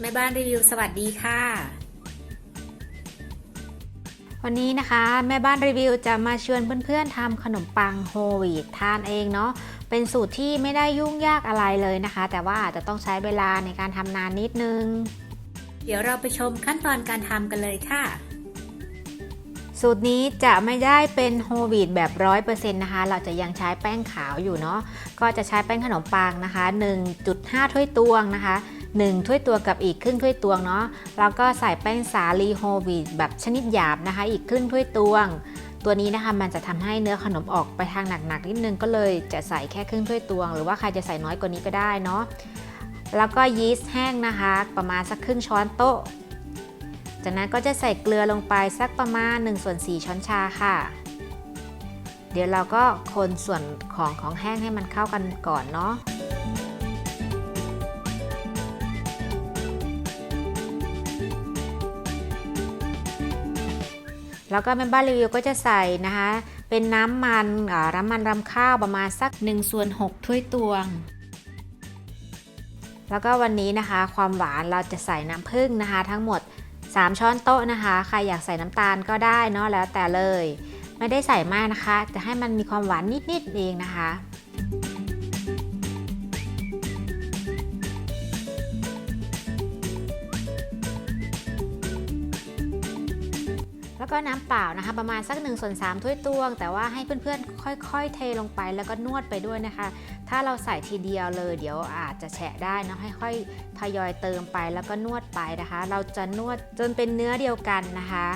แม่บ้านรีวิวสวัสดีค่ะ วันนี้นะคะแม่บ้านรีวิวจะมาชวนเพื่อนๆทำขนมปังโฮลวีตทานเองเนาะเป็นสูตรที่ไม่ได้ยุ่งยากอะไรเลยนะคะ แต่ว่าอาจจะต้องใช้เวลาในการทำนานนิดนึง เดี๋ยวเราไปชมขั้นตอนการทำกันเลยค่ะ สูตรนี้จะไม่ได้เป็นโฮลวีตแบบร้อยเปอร์เซ็นต์นะคะ เราจะยังใช้แป้งขาวอยู่เนาะก็จะใช้แป้งขนมปังนะคะ 1.5 ถ้วยตวงนะคะ 1 ถ้วยตวงกับอีกครึ่งถ้วยตวงเนาะแล้วก็ใส่แป้งสาลีโฮวีตแบบชนิดหยาบนะคะ อีกครึ่งถ้วยตวง ตัวนี้นะคะมันจะทำให้เนื้อขนมออกไปทางหนักๆนิดนึงก็เลยจะใส่แค่ครึ่งถ้วยตวง หรือว่าใครจะใส่น้อยกว่านี้ก็ได้เนาะแล้วก็ยีสต์แห้งนะคะ ประมาณสักครึ่งช้อนโต๊ะ จากนั้นก็จะใส่เกลือลงไปสักประมาณ1ส่วน4ช้อนชาค่ะ เดี๋ยวเราก็คนส่วนของของแห้งให้มันเข้ากันก่อนเนาะ แล้วก็แม่บ้านรีวิวก็จะใส่นะคะ เป็นน้ำมันอ่าน้ำมันรำข้าวประมาณสัก1ส่วน6ถ้วยตวง แล้วก็วันนี้นะคะ ความหวานเราจะใส่น้ำผึ้งนะคะ ทั้งหมด 3 ช้อนโต๊ะนะคะ ใครอยากใส่น้ำตาลก็ได้เนาะแล้วแต่เลย ไม่ได้ใส่มากนะคะ จะให้มันมีความหวานนิดๆเองนะคะ แล้วก็น้ำเปล่านะคะประมาณสัก1ส่วน3ถ้วยตวง แต่ว่าให้เพื่อนๆ ค่อย ๆ เทลงไปแล้วก็นวดไปด้วยนะคะ ถ้าเราใส่ทีเดียวเลย เดี๋ยวอาจจะแฉะได้เนอะค่อยๆทยอยเติมไปแล้วก็นวดไปนะคะ เราจะนวดจนเป็นเนื้อเดียวกันนะคะ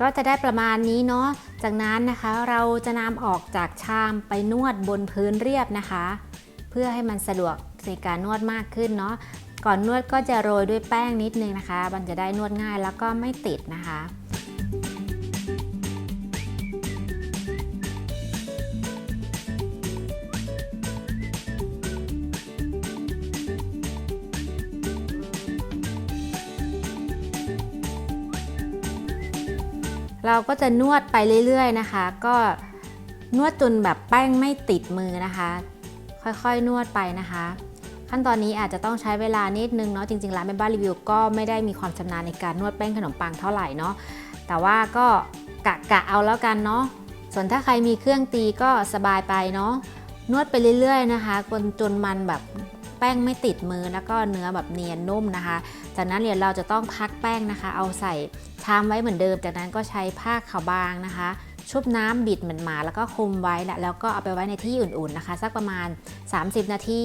ก็จะได้ประมาณนี้เนาะ จากนั้นนะคะเราจะนำออกจากชามไปนวดบนพื้นเรียบนะคะ เพื่อให้มันสะดวกในการนวดมากขึ้นเนาะ ก่อนนวดก็จะโรยด้วยแป้งนิดนึงนะคะ มันจะได้นวดง่ายแล้วก็ไม่ติดนะคะ เราก็จะนวดไปเรื่อยๆนะคะ ก็นวดจนแบบแป้งไม่ติดมือนะคะ ค่อยๆนวดไปนะคะ ขั้นตอนนี้อาจจะต้องใช้เวลานิดนึงเนาะจริงๆร้านแม่บ้านรีวิวก็ไม่ได้มีความชำนาญในการนวดแป้งขนมปังเท่าไหร่เนาะแต่ว่าก็กะกะเอาแล้วกันเนาะส่วนถ้าใครมีเครื่องตีก็สบายไปเนาะนวดไปเรื่อยๆนะคะจนจนมันแบบ แป้งไม่ติดมือแล้วก็เนื้อแบบเนียนนุ่มนะคะ จากนั้นเดี๋ยวเราจะต้องพักแป้งนะคะ เอาใส่ชามไว้เหมือนเดิม จากนั้นก็ใช้ผ้าขาวบางนะคะ ชุบน้ำบิดเหมือนหมาแล้วก็คลุมไว้และแล้วก็เอาไปไว้ในที่อุ่นๆนะคะ สักประมาณ 30 นาที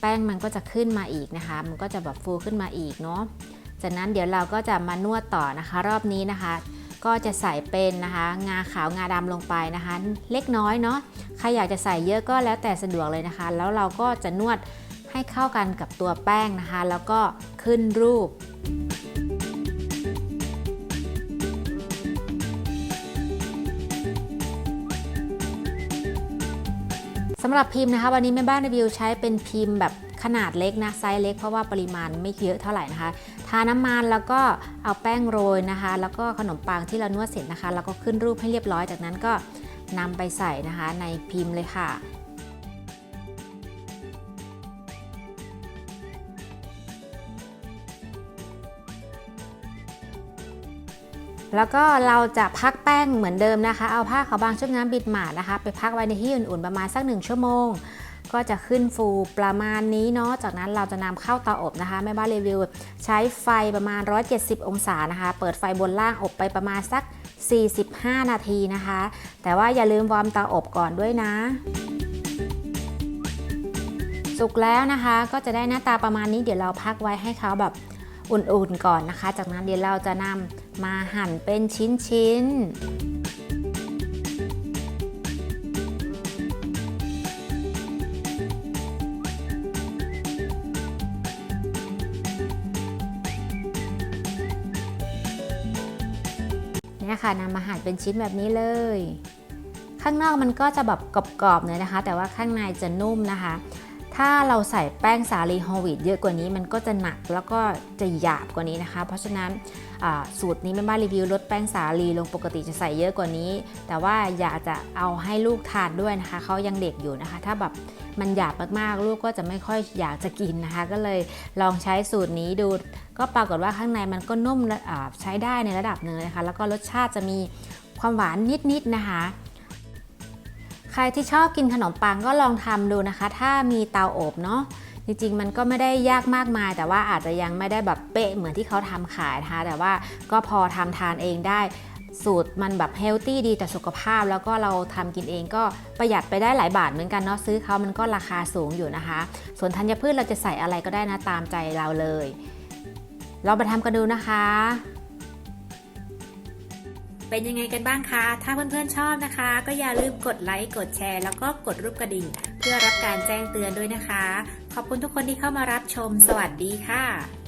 แป้งมันก็จะขึ้นมาอีกนะคะ มันก็จะแบบฟูขึ้นมาอีกเนาะจากนั้นเดี๋ยวเราก็จะมานวดต่อนะคะ รอบนี้นะคะ ก็จะใส่เป็นนะคะ งาขาวงาดำลงไปนะคะ เล็กน้อยเนาะใครอยากจะใส่เยอะก็แล้วแต่สะดวกเลยนะคะ แล้วเราก็จะนวด ให้เข้ากันกับตัวแป้งนะคะ แล้วก็ขึ้นรูป สำหรับพิมพ์นะคะ วันนี้แม่บ้านรีวิวใช้เป็นพิมพ์แบบขนาดเล็กนะไซส์เล็กเพราะว่าปริมาณไม่เยอะเท่าไหร่นะคะ ทาน้ำมันแล้วก็เอาแป้งโรยนะคะ แล้วก็ขนมปังที่เรานวดเสร็จนะคะ แล้วก็ขึ้นรูปให้เรียบร้อยจากนั้นก็นำไปใส่นะคะในพิมพ์เลยค่ะ แล้วก็เราจะพักแป้งเหมือนเดิมนะคะ เอาผ้าขาวบางชุบน้ำบิดหมาดนะคะ ไปพักไว้ในที่อุ่นๆประมาณสักหนึ่งชั่วโมง ก็จะขึ้นฟูประมาณนี้เนาะ จากนั้นเราจะนำเข้าเตาอบนะคะแม่บ้านรีวิว ใช้ไฟประมาณ 170 องศานะคะ เปิดไฟบนล่างอบไปประมาณสัก 45 นาทีนะคะ แต่ว่าอย่าลืมวอร์มเตาอบก่อนด้วยนะสุกแล้วนะคะก็จะได้หน้าตาประมาณนี้เดี๋ยวเราพักไว้ให้เขาแบบอุ่นๆก่อนนะคะ จากนั้นเดี๋ยวเราจะนำ มาหั่นเป็นชิ้นๆนเนี่ยค่ะนำมาหั่นเป็นชิ้นแบบนี้เลย ข้างนอกมันก็จะแบบกรอบๆหน่อยนะคะ แต่ว่าข้างในจะนุ่มนะคะ ถ้าเราใส่แป้งสาลีโฮลวีตเยอะกว่านี้มันก็จะหนักแล้วก็จะหยาบกว่านี้นะคะ เพราะฉะนั้นสูตรนี้แม่บ้านรีวิวลดแป้งสาลีลงปกติจะใส่เยอะกว่านี้ แต่ว่าอยากจะเอาให้ลูกทานด้วยนะคะเขายังเด็กอยู่นะคะ ถ้าแบบมันหยาบมากๆ ลูกก็จะไม่ค่อยอยากจะกินนะคะ ก็เลยลองใช้สูตรนี้ดู ก็ปรากฏว่าข้างในมันก็นุ่มใช้ได้ในระดับหนึ่งนะคะ แล้วก็รสชาติจะมีความหวานนิดๆนะคะ ใครที่ชอบกินขนมปังก็ลองทำดูนะคะ ถ้ามีเตาอบเนาะจริงๆ มันก็ไม่ได้ยากมากมาย แต่ว่าอาจจะยังไม่ได้แบบเป๊ะเหมือนที่เขาทำขายนะคะแต่ว่าก็พอทำทานเองได้สูตรมันแบบเฮลตี้ดีต่อสุขภาพ แล้วก็เราทำกินเองก็ประหยัดไปได้หลายบาทเหมือนกันเนาะซื้อเขามันก็ราคาสูงอยู่นะคะ ส่วนธัญพืชเราจะใส่อะไรก็ได้นะตามใจเราเลย เราไปทำกันดูนะคะ เป็นยังไงกันบ้างคะ ถ้าเพื่อนๆชอบนะคะ ก็อย่าลืมกดไลค์ กดแชร์ แล้วก็กดรูปกระดิ่ง เพื่อรับการแจ้งเตือนด้วยนะคะ ขอบคุณทุกคนที่เข้ามารับชม สวัสดีค่ะ